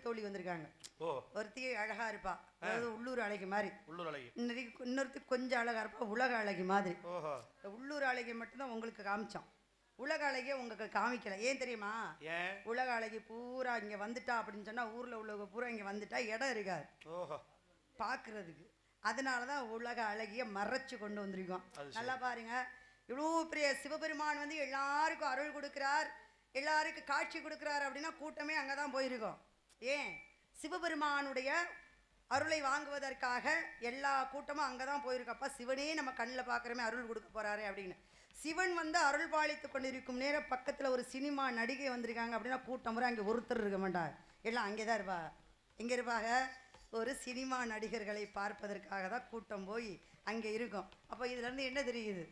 தோழி வந்திருக்காங்க. ஒருத்தி அழகா இருப்பா. அதாவது உள்ளூர் அழகி மாதிரி. உள்ளூர் அழகி. இன்னொரு இன்னொருத்தி கொஞ்சம் அழகா இருப்பா. உலக அழகி மாதிரி. உள்ளூர் அழகி மட்டும்தான் உங்களுக்கு காமிச்சோம். உலக அழகிய உங்களுக்கு காமிக்கல. ஏன் தெரியுமா? உலக அழகி பூரா இங்க வந்துட்டா அப்படின்னு சொன்னா ஊர்ல உள்ளவங்க பூரா இங்க வந்துட்டா இடம் இருக்காது. ஓஹோ. பார்க்கறதுக்கு அதனால தான் உலக அழகிய மறைச்சு கொண்டு வந்திருக்கோம். நல்லா பாருங்க. இவ்வளோ பெரிய சிவபெருமான் வந்து எல்லாருக்கும் அருள் கொடுக்கிறார். எல்லாருக்கும் காட்சி கொடுக்கிறார் அப்படின்னா கூட்டமே அங்கே தான் போயிருக்கோம். ஏன்? சிவபெருமானுடைய அருளை வாங்குவதற்காக எல்லா கூட்டமும் அங்கே தான் போயிருக்கப்பா சிவனே நம்ம கண்ணில் பார்க்குறமே அருள் கொடுக்க போகிறாரே அப்படின்னு. சிவன் வந்து அருள் பாலித்து கொண்டிருக்கும் நேரம் பக்கத்தில் ஒரு சினிமா நடிகை வந்திருக்காங்க அப்படின்னா கூட்டம் வரை அங்கே ஒருத்தர் இருக்க மாட்டார். எல்லாம் அங்கே தான் இருப்பா. எங்கே இருப்பாங்க? ஒரு சினிமா நடிகர்களை பார்ப்பதற்காக தான் கூட்டம் போய் அங்கே இருக்கும். அப்போ இதுலேருந்து என்ன தெரியுது?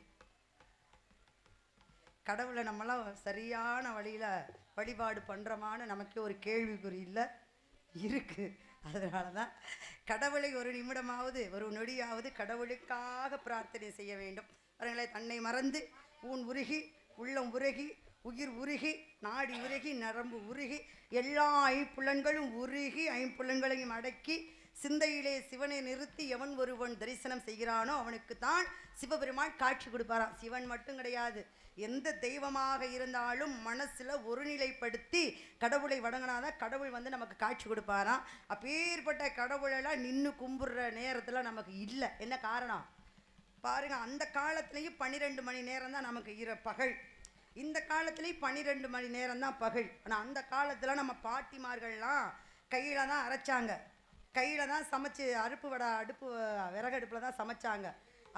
கடவுளை நம்மளாம் சரியான வழியில் வழிபாடு பண்ணுறோமான்னு நமக்கே ஒரு கேள்விக்குறி இல்லை. இருக்குது அதனால தான் கடவுளை ஒரு நிமிடமாவது ஒரு நொடியாவது கடவுளுக்காக பிரார்த்தனை செய்ய வேண்டும். அவர்களை தன்னை மறந்து ஊன் உருகி உள்ளம் உருகி உயிர் உருகி நாடி உருகி நரம்பு உருகி எல்லா ஐம்புலன்களும் உருகி ஐம்புலன்களையும் அடக்கி சிந்தையிலே சிவனை நிறுத்தி எவன் ஒருவன் தரிசனம் செய்கிறானோ அவனுக்கு தான் சிவபெருமான் காட்சி கொடுப்பாராம். சிவன் மட்டும் கிடையாது. எந்த தெய்வமாக இருந்தாலும் மனசில் ஒருநிலைப்படுத்தி கடவுளை வணங்கினாதான் கடவுள் வந்து நமக்கு காட்சி கொடுப்பாராம். அப்பேற்பட்ட கடவுளெல்லாம் நின்று கும்பிட்ற நேரத்தில் நமக்கு இல்லை. என்ன காரணம்? பாருங்கள் அந்த காலத்துலேயும் பன்னிரெண்டு மணி நேரம் தான் நமக்கு இர பகல். இந்த காலத்துலேயும் பன்னிரெண்டு மணி நேரம் தான் பகல். ஆனால் அந்த காலத்தில் நம்ம பாட்டிமார்கள்லாம் கையில் தான் அரைச்சாங்க. கையில் தான் சமைச்சு அறுப்பு வடை அடுப்பு விறகடுப்பில் தான் சமைச்சாங்க.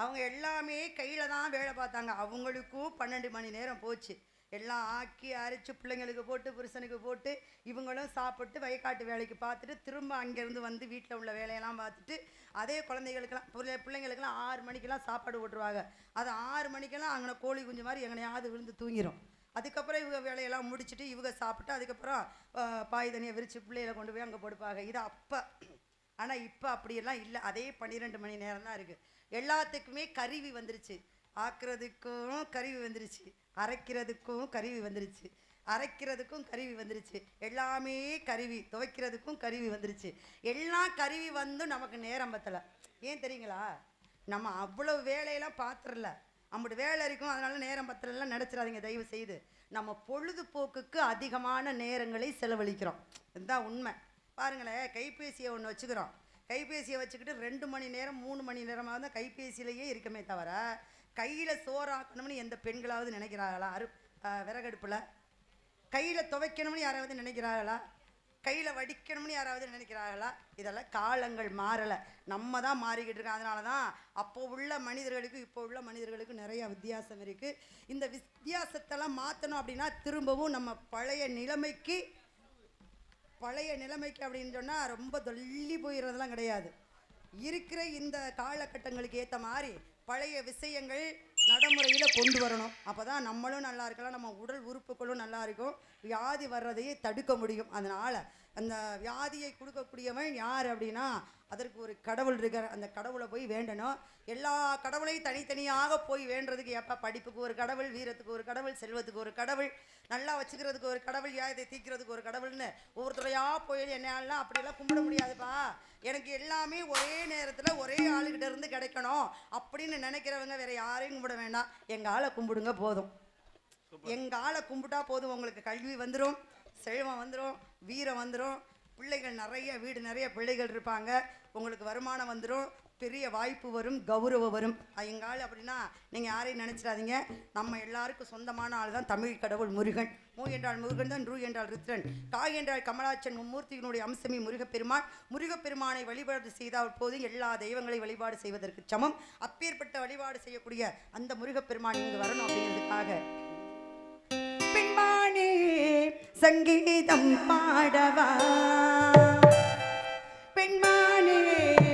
அவங்க எல்லாமே கையில் தான் வேலை பார்த்தாங்க. அவங்களுக்கும் பன்னெண்டு மணி நேரம் போச்சு. எல்லாம் ஆக்கி அரைச்சி பிள்ளைங்களுக்கு போட்டு புருஷனுக்கு போட்டு இவங்களும் சாப்பிட்டு வயக்காட்டு வேலைக்கு பார்த்துட்டு திரும்ப அங்கேருந்து வந்து வீட்டில் உள்ள வேலையெல்லாம் பார்த்துட்டு அதே குழந்தைகளுக்கெல்லாம் பிள்ளை பிள்ளைங்களுக்கெல்லாம் ஆறு மணிக்கெல்லாம் சாப்பாடு போட்டுருவாங்க. அது ஆறு மணிக்கெல்லாம் அங்கே கோழி குஞ்சு மாதிரி எங்கனையாவது விழுந்து தூங்கிடும் அதுக்கப்புறம் இவங்க வேலையெல்லாம் முடிச்சுட்டு இவங்க சாப்பிட்டு அதுக்கப்புறம் பாய் தனியாக விரித்து பிள்ளைகளை கொண்டு போய் அங்கே போடுப்பாங்க இது அப்போ ஆனால் இப்போ அப்படியெல்லாம் இல்லை. அதே பன்னிரெண்டு மணி நேரம் தான் இருக்குது எல்லாத்துக்குமே கருவி வந்துருச்சு. ஆக்குறதுக்கும் கருவி வந்துருச்சு. அரைக்கிறதுக்கும் கருவி வந்துருச்சு. அரைக்கிறதுக்கும் கருவி வந்துருச்சு. எல்லாமே கருவி. துவைக்கிறதுக்கும் கருவி வந்துருச்சு. எல்லா கருவி வந்தும் நமக்கு நேரம் பத்தலை. ஏன் தெரியுங்களா? நம்ம அவ்வளவு வேலையெல்லாம் பார்த்துடல நம்மளோட வேலை இருக்கும். அதனால நேரம் பத்தலாம் நினச்சிடாதீங்க. தயவு செய்து. நம்ம பொழுதுபோக்குக்கு அதிகமான நேரங்களை செலவழிக்கிறோம். இதுதான் உண்மை. பாருங்களேன் கைபேசியை ஒன்று வச்சுக்கிறோம். கைபேசியை வச்சுக்கிட்டு ரெண்டு மணி நேரம் மூணு மணி நேரமாக தான் கைபேசியிலேயே இருக்கமே தவிர கையில் சோறாக்கணும்னு எந்த பெண்களாவது நினைக்கிறாங்களா அரு விறகடுப்பில். கையில் துவைக்கணும்னு யாராவது நினைக்கிறார்களா? கையில் வடிக்கணும்னு யாராவது நினைக்கிறார்களா? இதெல்லாம் காலங்கள் மாறலை. நம்ம தான் மாறிக்கிட்டு இருக்கோம். அதனால தான் அப்போ உள்ள மனிதர்களுக்கும் இப்போ உள்ள மனிதர்களுக்கும் நிறையா வித்தியாசம் இருக்குது இந்த வித்தியாசத்தெல்லாம் மாற்றணும் அப்படின்னா திரும்பவும் நம்ம பழைய நிலைமைக்கு பழைய நிலைமைக்கு அப்படின்னு சொன்னால் ரொம்ப தொல்லி போயிடுறதெல்லாம் கிடையாது. இருக்கிற இந்த காலகட்டங்களுக்கு ஏற்ற மாதிரி பழைய விஷயங்கள் நடைமுறையில் கொண்டு வரணும். அப்போ தான் நம்மளும் நல்லா இருக்கலாம் நம்ம உடல் உறுப்புகளும் நல்லா இருக்கும். வியாதி வர்றதையே தடுக்க முடியும். அதனால் அந்த வியாதியை கொடுக்கக்கூடியவன் யார் அப்படின்னா அதற்கு ஒரு கடவுள் இருக்கார். அந்த கடவுளை போய் வேண்டணும். எல்லா கடவுளையும் தனித்தனியாக போய் வேண்டுறதுக்கு எப்போ படிப்புக்கு ஒரு கடவுள் வீரத்துக்கு ஒரு கடவுள் செல்வத்துக்கு ஒரு கடவுள் நல்லா வச்சுக்கிறதுக்கு ஒரு கடவுள் வியாயத்தை தீக்கிறதுக்கு ஒரு கடவுள்னு ஒவ்வொருத்தரையா போய் என்னாலாம் அப்படியெல்லாம் கும்பிட முடியாதுப்பா. எனக்கு எல்லாமே ஒரே நேரத்தில் ஒரே ஆளுகிட்ட இருந்து கிடைக்கணும் அப்படின்னு நினைக்கிறவங்க வேற யாரையும் கும்பிட வேண்டாம். எங்கள் ஆளை கும்பிடுங்க போதும். எங்கள் ஆளை கும்பிட்டா போதும். உங்களுக்கு கல்வி வந்துடும் செல்வம் வந்துடும் வீரம் வந்துடும் பிள்ளைகள் நிறைய வீடு நிறைய பிள்ளைகள் இருப்பாங்க. உங்களுக்கு வருமானம் வந்துடும் பெரிய வாய்ப்பு வரும் கௌரவம் வரும். எங்கள் அப்படின்னா நீங்கள் யாரையும் நினச்சிடாதீங்க. நம்ம எல்லாருக்கும் சொந்தமான ஆள் தான் தமிழ் கடவுள் முருகன். மூ என்றால் முருகன் தான் ரூ என்றால் ருத்ரன். காய் என்றால் கமலாச்சன் மும்மூர்த்தியினுடைய அம்சமே முருகப்பெருமான் முருகப்பெருமானை வழிபாடு செய்தால் போது எல்லா தெய்வங்களை வழிபாடு செய்வதற்கு சமம். அப்பேற்பட்ட வழிபாடு செய்யக்கூடிய அந்த முருகப்பெருமான் இங்கு வரணும் அப்படிங்கிறதுக்காக. பின்பானே சங்கீதம் பாடவா? Penmane.